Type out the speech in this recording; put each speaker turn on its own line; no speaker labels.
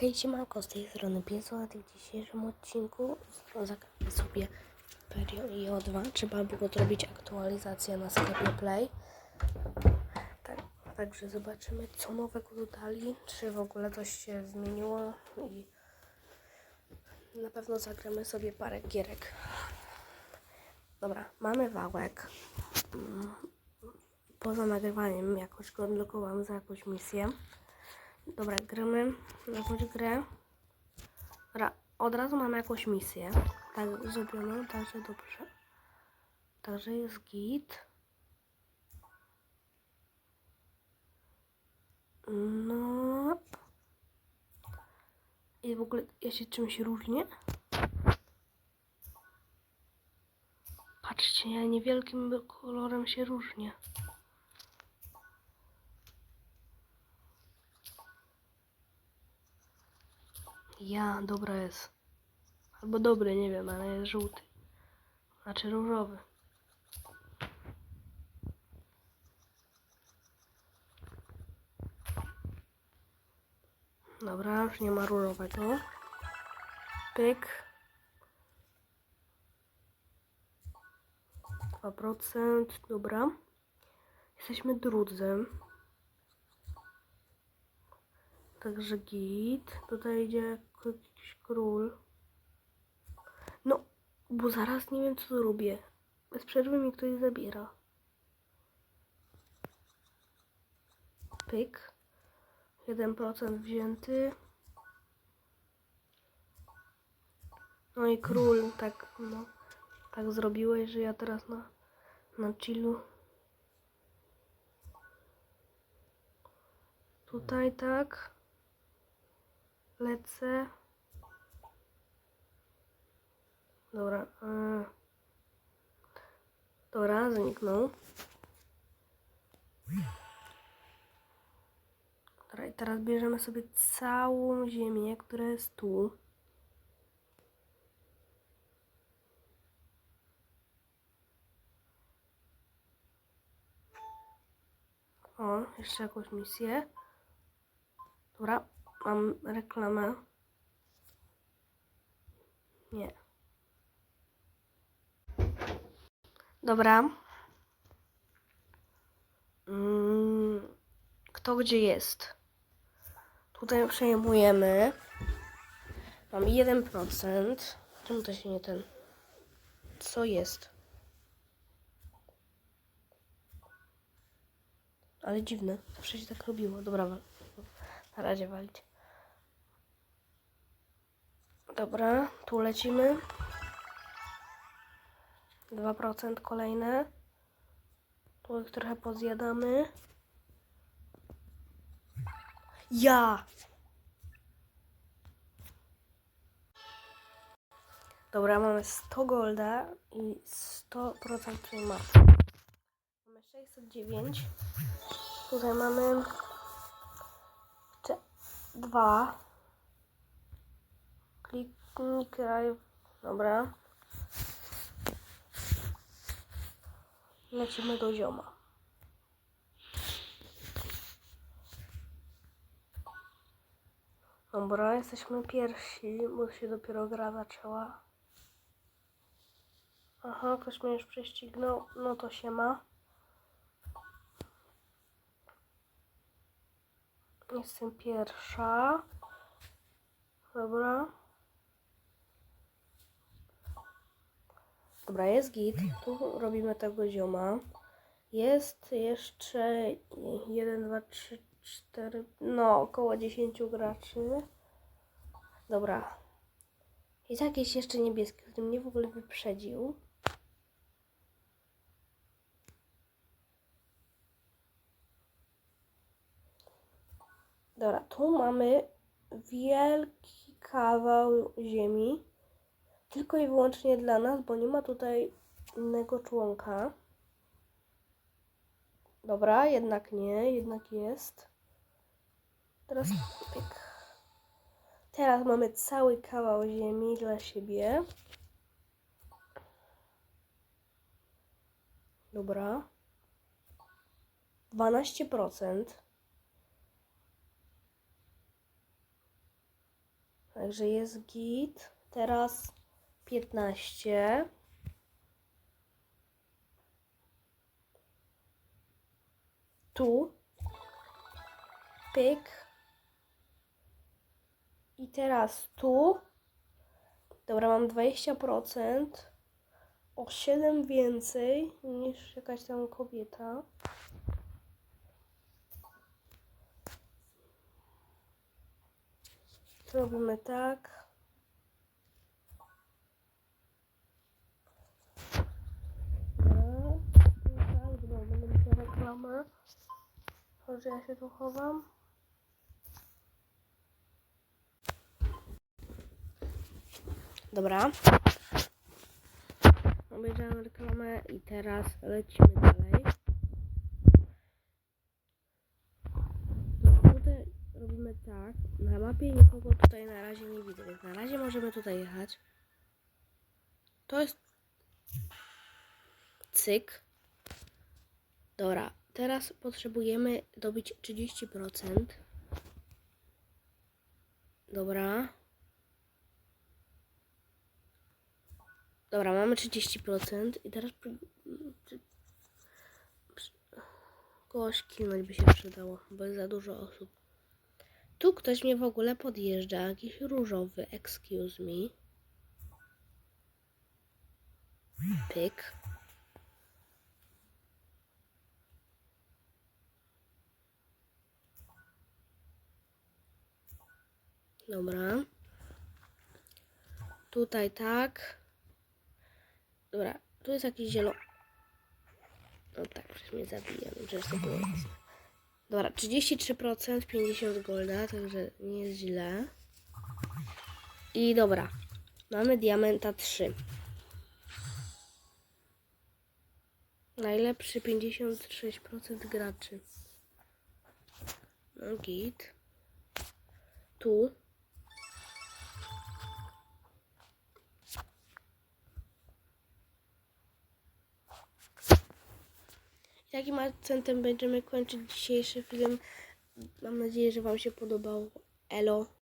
Hej, siemanko, z tej strony Pięso, a w dzisiejszym odcinku zagramy sobie Perio i O2. Trzeba było zrobić aktualizację na sklepie Play. Tak, także zobaczymy, co nowego dodali, czy w ogóle coś się zmieniło i na pewno zagramy sobie parę gierek. Dobra, mamy wałek. Mm, Poza nagrywaniem jakoś go za jakąś misję. Dobra, gramy na jakąś grę. Od razu mamy jakąś misję. Tak zrobioną, także dobrze. Także jest git. No. I w ogóle ja się czymś różnię. Patrzcie, ja niewielkim kolorem się różnię. Ja, dobra jest. Albo dobry, nie wiem, ale jest żółty. Znaczy różowy. Dobra, już nie ma różowego. Pyk. 2%, dobra. Jesteśmy drudzy. Także git. Tutaj idzie jakiś król. No, bo zaraz nie wiem co robię. Bez przerwy mi ktoś zabiera. Pyk. 1% wzięty. No i król, tak, no, tak zrobiłeś, że ja teraz na, na chillu. Tutaj tak. Lecę. Dobra. Dobra, zniknął. Dobra, i teraz bierzemy sobie całą ziemię, która jest tu. O, jeszcze jakąś misję. Dobra, mam reklamę. Nie. Dobra. Mm, kto gdzie jest? Tutaj przejmujemy. Mam 1%. Czemu to się nie ten? Co jest? Ale dziwne. Zawsze się tak robiło. Dobra, na razie walić. Dobra, tu lecimy. 2% kolejne. Tu ich trochę pozjadamy. Ja! Dobra, mamy 100 golda i 100% primacji. Mamy 609. Tutaj mamy jeszcze dwa. Kliknij kraj. Dobra. Lecimy do zioma. Dobra, jesteśmy pierwsi, bo się dopiero gra zaczęła. Aha, ktoś mnie już prześcignął. No to się ma. Jestem pierwsza. Dobra. Dobra, jest git. Tu robimy tego zioma. Jest jeszcze 1, 2, 3, 4, no około 10 graczy. Dobra. Jest jakiś jeszcze niebieski, który mnie w ogóle wyprzedził. Dobra, tu mamy wielki kawał ziemi. Tylko i wyłącznie dla nas, bo nie ma tutaj innego członka. Dobra, jednak nie, jednak jest. Teraz pyk. Teraz mamy cały kawał ziemi dla siebie. Dobra. 12%. Także jest git. Teraz 15. Tu. Pyk. I teraz tu. Dobra, mam 20%. O 7 więcej niż jakaś tam kobieta. Robimy. Tak, tutaj, dobra, będę mieć reklamę. Może ja się tu chowam. Dobra. Obejrzałem reklamę i teraz lecimy dalej. Tutaj robimy tak. Na mapie nikogo tutaj na razie nie widzę, więc na razie możemy tutaj jechać. To jest cyk. Dobra, teraz potrzebujemy dobić 30%. Dobra. Dobra, mamy 30% i teraz kogoś kilnąć by się przydało, bo jest za dużo osób. Tu ktoś mnie w ogóle podjeżdża, jakiś różowy, excuse me. Pyk. Dobra. Tutaj tak. Dobra, tu jest jakiś zielony. No tak, przecież mnie zabija, no to było. Dobra, 33%, 50 golda, także nie jest źle. I dobra, mamy diamenta 3. Najlepszy 56% graczy. No git. Tu. Takim akcentem będziemy kończyć dzisiejszy film. Mam nadzieję, że Wam się podobał. Elo.